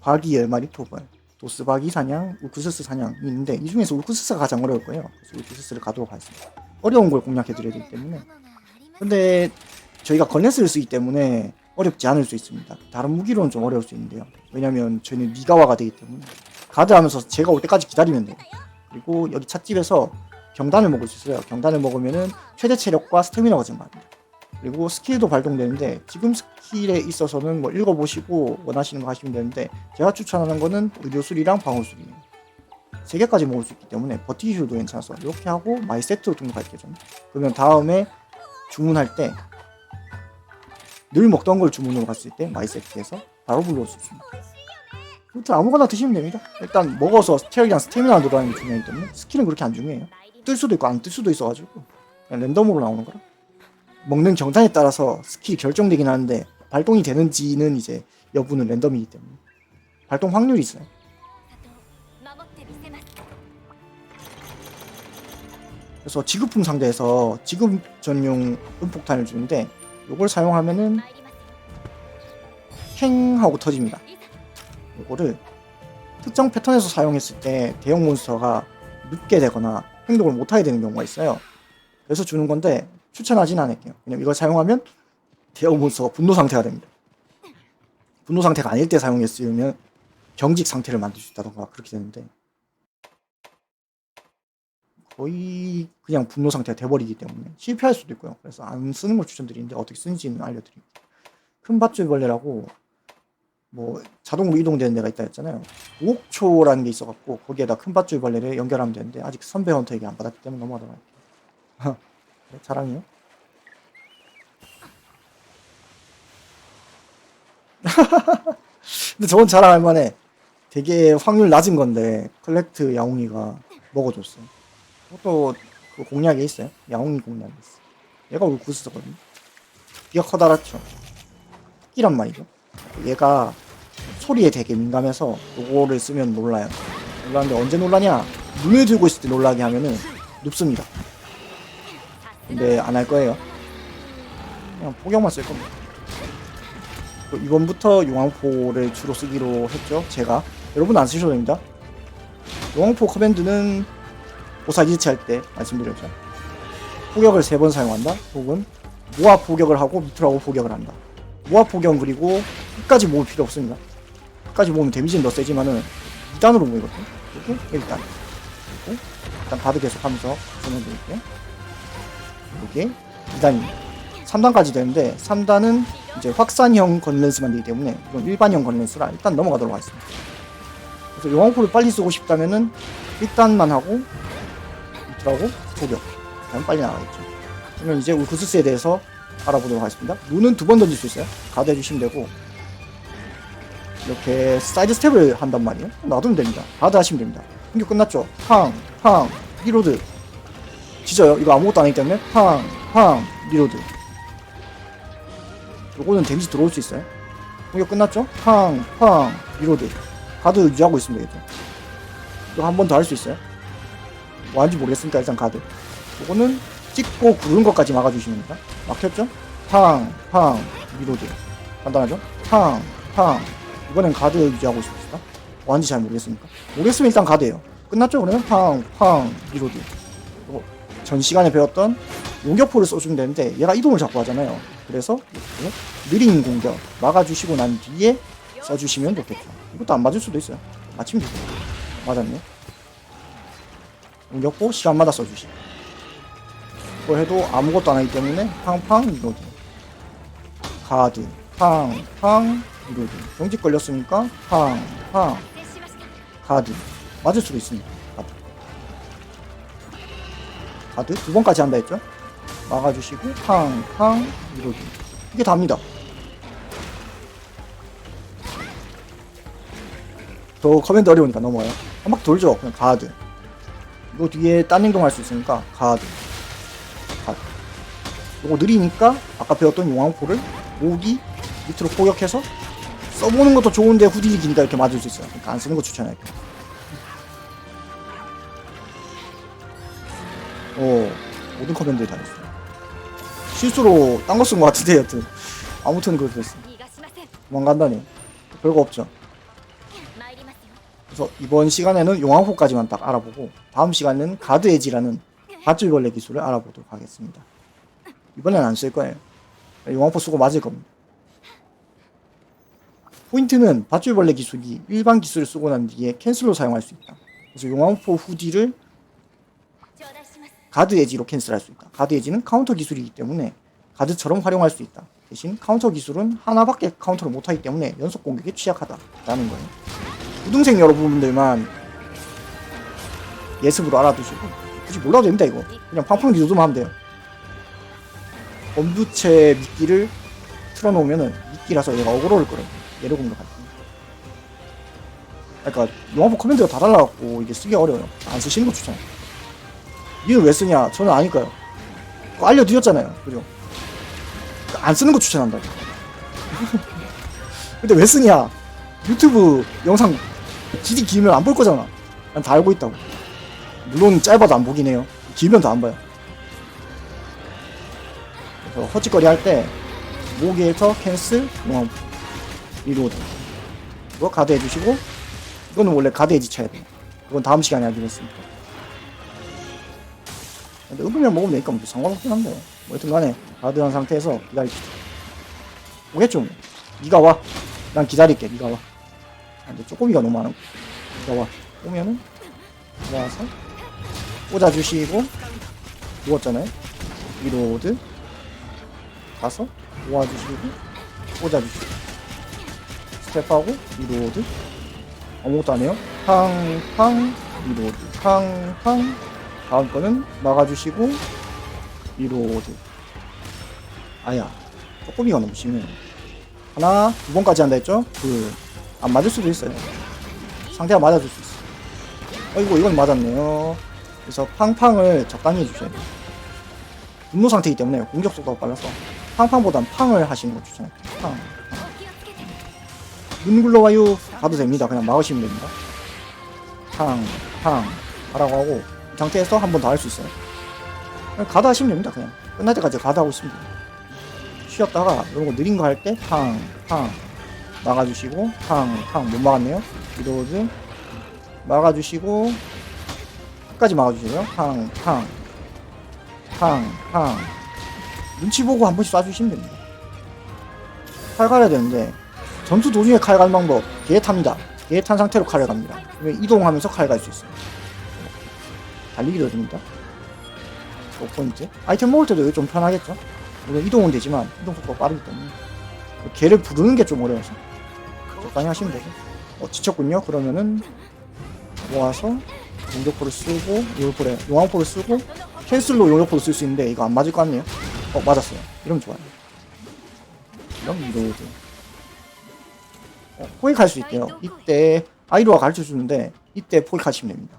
바기 10마리 토벌, 도스 바기 사냥, 우쿠스스 사냥이 있는데 이 중에서 우쿠스스가 가장 어려울 거예요. 그래서 우쿠스스를 가도록 하겠습니다. 어려운 걸 공략해 드려야 되기 때문에 근데 저희가 건넷을 쓰기 때문에 어렵지 않을 수 있습니다. 다른 무기로는 좀 어려울 수 있는데요. 왜냐면 저희는 니가와가 되기 때문에 가드 하면서 제가 올 때까지 기다리면 돼요. 그리고 여기 찻집에서 경단을 먹을 수 있어요. 경단을 먹으면은 최대 체력과 스태미나가 증가합니다. 그리고 스킬도 발동되는데 지금 스킬에 있어서는 뭐 읽어보시고 원하시는 거 하시면 되는데 제가 추천하는 거는 의료술이랑 방어술이에요. 세 개까지 먹을 수 있기 때문에 버티기 술도 괜찮아서 이렇게 하고 마이 세트로 등록할게요. 저는. 그러면 다음에 주문할 때 늘 먹던 걸 주문으로 갔을 때 마이 세트에서 바로 불러올 수 있습니다. 아무튼 아무거나 드시면 됩니다. 일단 먹어서 체력이랑 스태미나 늘어나는 게 중요하기 때문에 스킬은 그렇게 안 중요해요. 뜰 수도 있고 안 뜰 수도 있어가지고 랜덤으로 나오는 거라. 먹는 정상에 따라서 스킬이 결정되긴 하는데 발동이 되는지는 이제 여부는 랜덤이기 때문에 발동 확률이 있어요. 그래서 지급품 상대에서 지급 전용 음폭탄을 주는데 이걸 사용하면은 팽 하고 터집니다. 이거를 특정 패턴에서 사용했을 때 대형 몬스터가 늦게 되거나 행동을 못하게 되는 경우가 있어요. 그래서 주는 건데 추천하진 않을게요. 왜냐면 이걸 사용하면 대형 몬스터가 분노 상태가 됩니다. 분노 상태가 아닐 때 사용했으면 경직 상태를 만들 수 있다던가 그렇게 되는데 거의 그냥 분노 상태가 돼버리기 때문에 실패할 수도 있고요. 그래서 안 쓰는 걸 추천드리는데 어떻게 쓰는지는 알려드립니다. 큰 밧줄벌레라고 뭐 자동으로 이동되는 데가 있다 했잖아요. 우옥초라는 게 있어갖고 거기에다 큰 밧줄벌레를 연결하면 되는데 아직 선배 헌터에게 안 받았기 때문에 넘어가도록 할게요. 네, 자랑이요. 근데 저건 자랑할 만해. 되게 확률 낮은 건데 컬렉트 야옹이가 먹어줬어요. 그것도 그 공략에 있어요. 야옹이 공략에 있어. 얘가 울쿠스거든요. 얘가 커다랗죠. 토끼란 말이죠. 얘가 소리에 되게 민감해서 요거를 쓰면 놀라요. 놀라는데 언제 놀라냐? 눈을 들고 있을 때 놀라게 하면은 눕습니다. 근데 안 할 거예요. 그냥 포경만 쓸 겁니다. 그 이번부터 용왕포를 주로 쓰기로 했죠. 제가 여러분 안 쓰셔도 됩니다. 용왕포 커맨드는 보사 리치할 때 말씀드렸죠. 포격을 세 번 사용한다. 혹은 모아 포격을 하고 밑으로 하고 포격을 한다. 모아 포격 그리고 끝까지 모을 필요 없습니다. 끝까지 모으면 데미지는 더 세지만은 2단으로 모이거든요. 이렇게 1단. 그리고 일단 바드 계속 하면서 설명드릴게요. 이게 2단입니다. 3단까지 되는데 3단은 이제 확산형 건렌스만 되기 때문에 이건 일반형 건렌스라 일단 넘어가도록 하겠습니다. 그래서 용왕포를 빨리 쓰고 싶다면은 1단만 하고 밑으로 하고 포격. 그럼 빨리 나가겠죠. 그러면 이제 울쿠스스에 대해서 알아보도록 하겠습니다. 눈은 두 번 던질 수 있어요. 가드 해 주시면 되고 이렇게 사이드 스텝을 한단 말이에요. 놔두면 됩니다. 가드 하시면 됩니다. 공격 끝났죠? 팡, 팡, 리로드. 지져요. 이거 아무것도 아니기 때문에 팡, 팡, 리로드. 요거는 데미지 들어올 수 있어요. 공격 끝났죠? 팡, 팡, 리로드. 가드 유지하고 있으면 되겠죠. 이거 한 번 더 할 수 있어요. 뭐 하는지 모르겠으니까 일단 가드. 요거는 찍고 구른 것까지 막아주시면 됩니다. 막혔죠? 팡, 팡, 리로드. 간단하죠? 팡, 팡. 이번엔 가드 유지하고 있습니다. 뭐하는지 잘 모르겠으니까. 모르겠으면 일단 가드예요. 끝났죠? 그러면 팡, 팡, 리로드. 전 시간에 배웠던 용격포를 써주면 되는데 얘가 이동을 자꾸 하잖아요. 그래서 이렇게 느린 공격 막아주시고 난 뒤에 써주시면 좋겠죠. 이것도 안 맞을 수도 있어요. 맞으면 되죠. 맞았네. 용격포 시간마다 써주시고 이거 해도 아무것도 안 하기 때문에 팡팡 이거지 가드 팡팡 이거지 경직 걸렸으니까 팡팡 가드 맞을 수도 있습니다. 가드 두 번까지 한다 했죠? 막아주시고 팡팡 리로드 이게 답니다. 더 커맨드 어려우니까 넘어요. 한 바퀴 돌죠 그냥 가드. 이거 뒤에 딴 행동 할 수 있으니까 가드. 가드. 요거 느리니까 아까 배웠던 용왕포를 모기 밑으로 포격해서 써보는 것도 좋은데 후딜이 기니까 이렇게 맞을 수 있어요. 그러니까 안 쓰는 거 추천할게요 어 모든 커맨드에 다 했어 실수로 딴 거 쓴 거 같은데 여튼. 아무튼 그렇게 됐어 도망간다니. 별거 없죠. 그래서 이번 시간에는 용왕포까지만 딱 알아보고 다음 시간에는 가드 에지라는 밧줄벌레 기술을 알아보도록 하겠습니다. 이번엔 안 쓸 거예요. 용왕포 쓰고 맞을 겁니다. 포인트는 밧줄벌레 기술이 일반 기술을 쓰고 난 뒤에 캔슬로 사용할 수 있다. 그래서 용왕포 후디를 가드 에지로 캔슬할 수 있다. 가드 에지는 카운터 기술이기 때문에 가드처럼 활용할 수 있다. 대신 카운터 기술은 하나밖에 카운터를 못하기 때문에 연속 공격에 취약하다라는 거예요. 우등생 여러분들만 예습으로 알아두시고 굳이 몰라도 됩니다 이거. 그냥 팡팡 리조드만 하면 돼요. 엄두체 미끼를 틀어놓으면은 미끼라서 얘가 어그로를 끌어요. 얘를 공격할 때. 그러니까 영화보 커맨드가 다 달라갖고 이게 쓰기 어려워요. 안 쓰시는 거 추천해요. 니는 왜 쓰냐? 저는 아니까요. 알려드렸잖아요. 그죠? 안 쓰는 거 추천한다고. 근데 왜 쓰냐? 유튜브 영상 길이 길면 안 볼 거잖아. 난 다 알고 있다고. 물론 짧아도 안 보긴 해요. 길면 더 안 봐요. 그래서 헛짓거리 할 때 모기에서 캔슬, 용암, 리로드. 그거 가드 해주시고 이거는 원래 가드 해지 쳐야 돼요. 그건 다음 시간에 하기로 했으니까. 근데 음료면 먹으면 되니까 뭐 상관없긴 한데. 뭐 여튼 간에 가드한 상태에서 기다립시다. 오겠죠 뭐. 니가 와난 기다릴게 니가 와. 아, 근데 쪼꼬미가 너무 많아. 니가 와. 오면은 와서 꽂아주시고 누웠잖아요. 리로드 가서 모아주시고 꽂아주시고. 스텝하고 리로드. 아무것도 안 해요. 팡팡 리로드. 팡팡 다음 거는 막아주시고 리로드. 아야 조금이가 너무 심해. 하나 두 번까지 한다 했죠? 그안 맞을 수도 있어요. 상대가 맞아줄 수 있어 어이구 이건 맞았네요. 그래서 팡팡을 적당히 해주세요. 분노 상태이기 때문에 공격 속도가 빨라서 팡팡보단 팡을 하시는 걸 추천해요. 팡. 눈 굴러와요. 가도 됩니다. 그냥 막으시면 됩니다. 팡 팡. 하라고 하고. 상태에서 한 번 더 할 수 있어요. 가다 하시면 됩니다 그냥. 끝날 때까지 가다 하고 돼요 쉬었다가 이런 거 느린 거 할때 팡, 팡 막아주시고 팡, 팡못 막았네요. 리로드. 막아주시고 끝까지 막아주세요. 팡, 팡 팡, 팡. 눈치 보고 한 번씩 쏴주시면 됩니다. 칼 갈아야 되는데 전투 도중에 칼 가는 방법 개에 탑니다. 개에 탄 상태로 칼을 갑니다. 이동하면서 칼 갈 수 있어요. 달리기도 됩니다. 5포인트. 아이템 먹을 때도 이게 좀 편하겠죠? 물론 이동은 되지만 이동 속도가 빠르기 때문에 개를 부르는 게 좀 어려워서 적당히 하시면 되고 어, 지쳤군요. 그러면은 모아서 용접포를 쓰고 용접포를 용왕포를 쓰고 캔슬로 용접포를 쓸 수 있는데 이거 안 맞을 것 같네요. 어 맞았어요. 이러면 좋아요. 이러면 리로드. 어, 포획할 수 있대요. 이때 아이로가 가르쳐 주는데 이때 포획하시면 됩니다.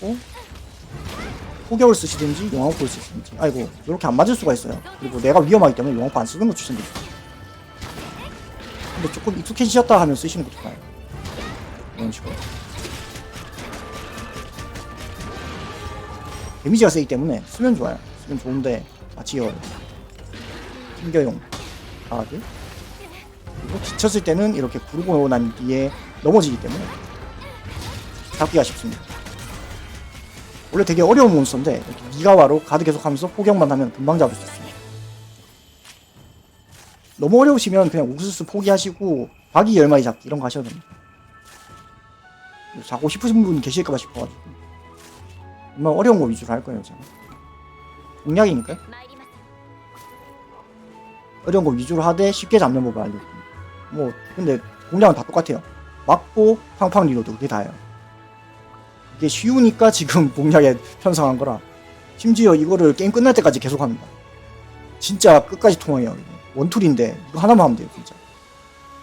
받고 포격을 쓰시든지 용왕포를 쓰시든지 아이고 이렇게 안 맞을 수가 있어요. 그리고 내가 위험하기 때문에 용왕포 안 쓰는 거 추천드립니다. 근데 조금 익숙해지셨다 하면 쓰시는 것도 좋아요. 이런 식으로. 데미지가 세기 때문에 쓰면 좋아요. 쓰면 좋은데 맞지 어려워요. 튕겨용 가드 그리고 지쳤을 때는 이렇게 구르고 난 뒤에 넘어지기 때문에 잡기가 쉽습니다. 원래 되게 어려운 몬스터인데 이렇게 미가와로 가드 계속하면서 포격만 하면 금방 잡을 수 있습니다. 너무 어려우시면 그냥 옥수수 포기하시고 박이 열마리 잡기 이런 거 하셔도 됩니다. 자고 싶으신 분 계실까봐 싶어가지고. 정말 어려운 거 위주로 할 거예요 제가. 공략이니까 어려운 거 위주로 하되 쉽게 잡는 법을 알려드립니다. 뭐 근데 공략은 다 똑같아요. 막고 팡팡 리로드 그게 다예요. 이게 쉬우니까 지금 공략에 편성한 거라 심지어 이거를 게임 끝날 때까지 계속 합니다. 진짜 끝까지 통해요. 원툴인데 이거 하나만 하면 돼요 진짜.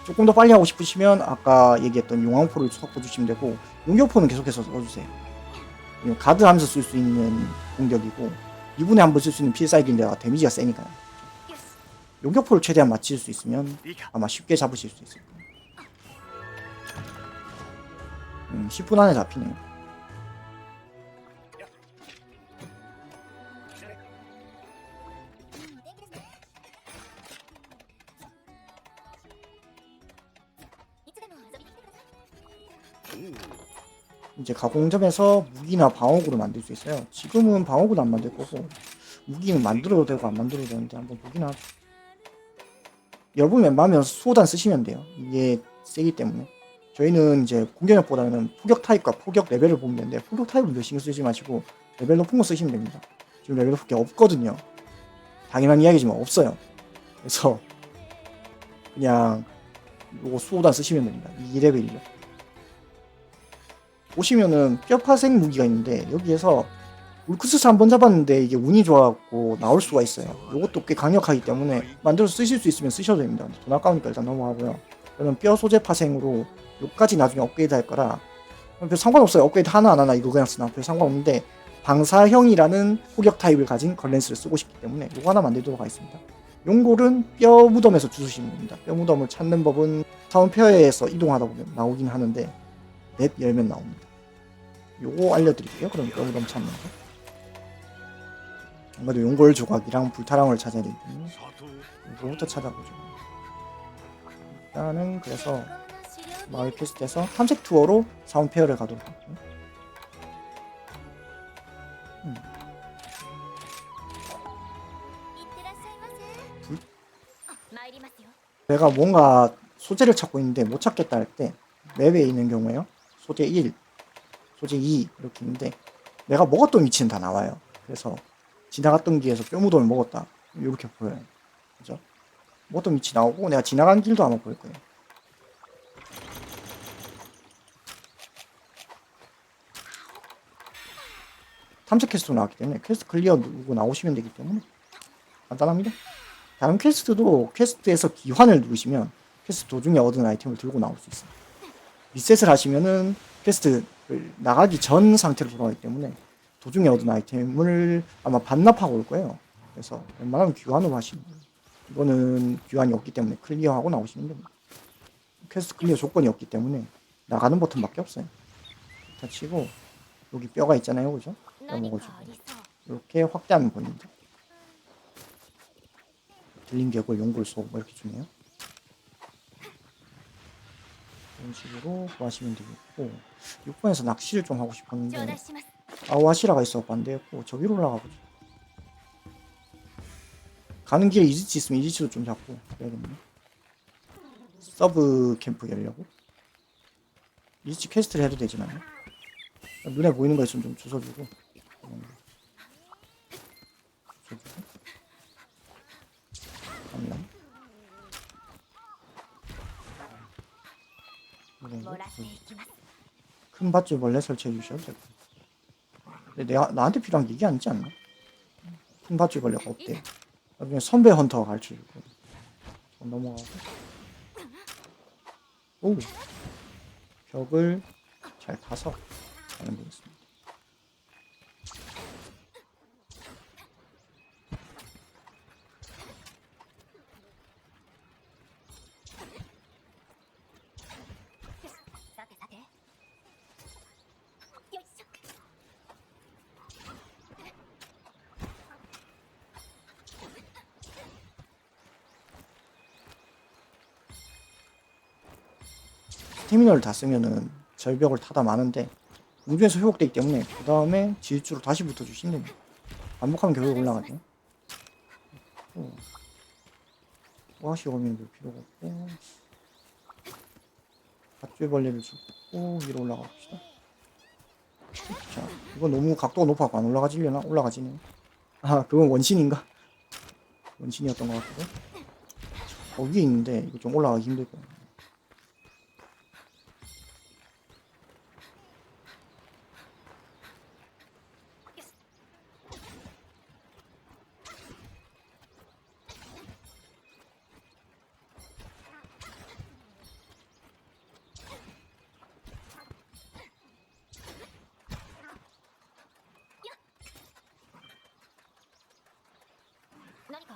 조금 더 빨리 하고 싶으시면 아까 얘기했던 용왕포를 섞어 주시면 되고 용격포는 계속해서 써주세요. 가드 하면서 쓸 수 있는 공격이고 2분에 한 번 쓸 수 있는 피해 쌓이기인데 데미지가 세니까요. 용격포를 최대한 맞힐 수 있으면 아마 쉽게 잡으실 수 있을 거예요 음, 10분 안에 잡히네요. 이제 가공점에서 무기나 방어구를 만들 수 있어요. 지금은 방어구는 안 만들 거고 무기는 만들어도 되고 안 만들어도 되는데 한번 보긴 하죠. 여러분 웬만하면 수호단 쓰시면 돼요. 이게 세기 때문에. 저희는 이제 공격력보다는 포격 타입과 포격 레벨을 보면 되는데 포격 타입은 별 신경 쓰지 마시고 레벨 높은 거 쓰시면 됩니다. 지금 레벨 높은 게 없거든요. 당연한 이야기지만 없어요. 그래서 그냥 요거 수호단 쓰시면 됩니다. 2레벨이죠. 보시면은 뼈파생 무기가 있는데 여기에서 울크스스 한 번 잡았는데 이게 운이 좋아갖고 나올 수가 있어요. 이것도 꽤 강력하기 때문에 만들어서 쓰실 수 있으면 쓰셔도 됩니다. 돈 아까우니까 일단 넘어가고요. 저는 뼈 소재 파생으로 요까지 나중에 업그레이드 할 거라 별 상관없어요. 업그레이드 하나 안 하나 이거 그냥 쓰나 별 상관없는데 방사형이라는 포격 타입을 가진 걸렌스를 쓰고 싶기 때문에 요거 하나 만들도록 하겠습니다. 용골은 뼈 무덤에서 주우시면 됩니다. 뼈 무덤을 찾는 법은 사원표에서 이동하다 보면 나오긴 하는데 맵 열면 나옵니다. 요거 알려드릴게요. 그럼 여우름 찾는 거. 아무래도 용골 조각이랑 불타랑을 찾아야 되기 때문에 이거부터 찾아보죠. 일단은 그래서 마을 퀘스트에서 탐색 투어로 사운 페어를 가도록 하죠. 음. 불? 내가 뭔가 소재를 찾고 있는데 못 찾겠다 할 때 맵에 있는 경우에요. 소재 1, 소재 2 이렇게 있는데 내가 먹었던 위치는 다 나와요. 그래서 지나갔던 길에서 뼈무덤을 먹었다 이렇게 보여요. 그죠? 먹었던 위치 나오고 내가 지나간 길도 아마 보일 거예요. 탐색 퀘스트 나왔기 때문에 퀘스트 클리어 누르고 나오시면 되기 때문에 간단합니다. 다른 퀘스트도 퀘스트에서 기환을 누르시면 퀘스트 도중에 얻은 아이템을 들고 나올 수 있어요. 리셋을 하시면은 퀘스트를 나가기 전 상태로 돌아가기 때문에 도중에 얻은 아이템을 아마 반납하고 올 거예요. 그래서 웬만하면 귀환으로 하시는 거예요. 이거는 귀환이 없기 때문에 클리어하고 나오시면 됩니다. 퀘스트 클리어 조건이 없기 때문에 나가는 버튼밖에 없어요. 다 치고 여기 뼈가 있잖아요, 그죠? 뼈 먹어주고 이렇게 확대하면 보입니다. 들린 개골, 용골, 소뭐 이렇게 주네요. 이런 식으로 마시면 되겠고 6번에서 낚시를 좀 하고 싶었는데 아와시라가 있어갖고 안되겠고 저 위로 올라가보죠. 가는 길에 이지치 있으면 이지치도 좀 잡고 그래야겠네 서브 캠프 열려고? 이지치 퀘스트를 해도 되지만 눈에 보이는 거 있으면 좀 주워주고. 주워주고. 갑니다. 큰 밧줄 원래 설치해 주셔도 되고 근데 내가, 나한테 필요한 게 이게 아니지 않나? 큰 밧줄 벌레가 없대. 나중에 선배 헌터가 가르쳐 주고. 넘어가고. 오! 벽을 잘 타서 가는 거겠습니다. 스태미너를 다 쓰면은 절벽을 타다 마는데 우주에서 회복되기 때문에 그 다음에 지휘줄로 다시 붙어주시면 됩니다. 반복하면 결국 올라가죠. 오. 와시 오면 볼 필요가 없고 밧줄벌레를 죽고 위로 올라가 봅시다. 자, 이거 너무 각도가 높아서 안 올라가지려나? 올라가지네. 아, 그건 원신인가? 원신이었던 것 같고. 저 위에 있는데 이거 좀 올라가기 힘들 거예요.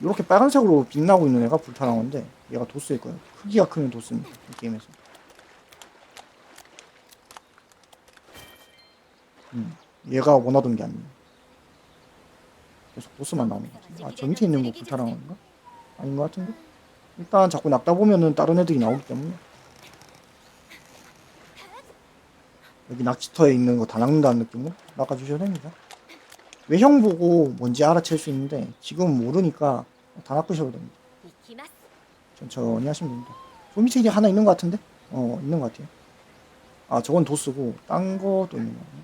이렇게 빨간색으로 빛나고 있는 애가 불타랑어인데 얘가 도스일 거예요. 크기가 크면 도스입니다. 이 게임에서. 음, 얘가 원하던 게 아니에요. 계속 도스만 나오는 것 같은데. 아, 저 밑에 있는 거 불타랑어인가? 아닌 것 같은데? 일단 자꾸 낚다 보면은 다른 애들이 나오기 때문에 여기 낚시터에 있는 거 다 낚는다는 느낌으로 낚아주셔야 됩니다. 외형 보고 뭔지 알아챌 수 있는데 지금 모르니까 다 바꾸셔도 됩니다. 천천히 하시면 됩니다. 저 밑에 하나 있는 것 같은데? 어 있는 것 같아요. 아 저건 도스고 딴 것도 있는 거 같네.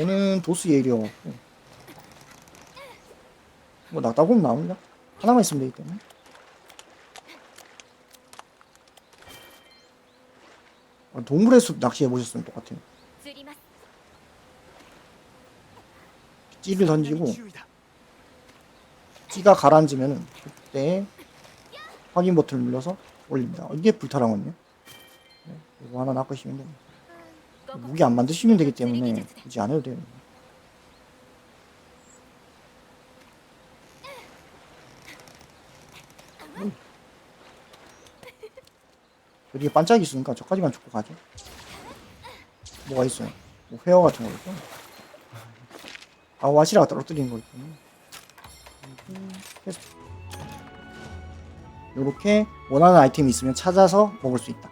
얘는 도스 예리여갖고 뭐 낫다 보면 나옵니다. 하나만 있으면 되기 때문에. 아, 동물의 숲 낚시해 보셨으면 똑같아요. 찌를 던지고 찌가 가라앉으면 그때 확인 버튼을 눌러서 올립니다. 어, 이게 불타랑은요. 네, 이거 하나 낚으시면 됩니다. 무기 안 만드시면 되기 때문에 굳이 안 해도 돼요. 음. 여기 반짝이 있으니까 저까지만 죽고 가죠. 뭐가 있어요? 뭐 회화 같은 거 있죠? 아 와시라가 떨어뜨리는 거 있군요. 요렇게 원하는 아이템이 있으면 찾아서 먹을 수 있다.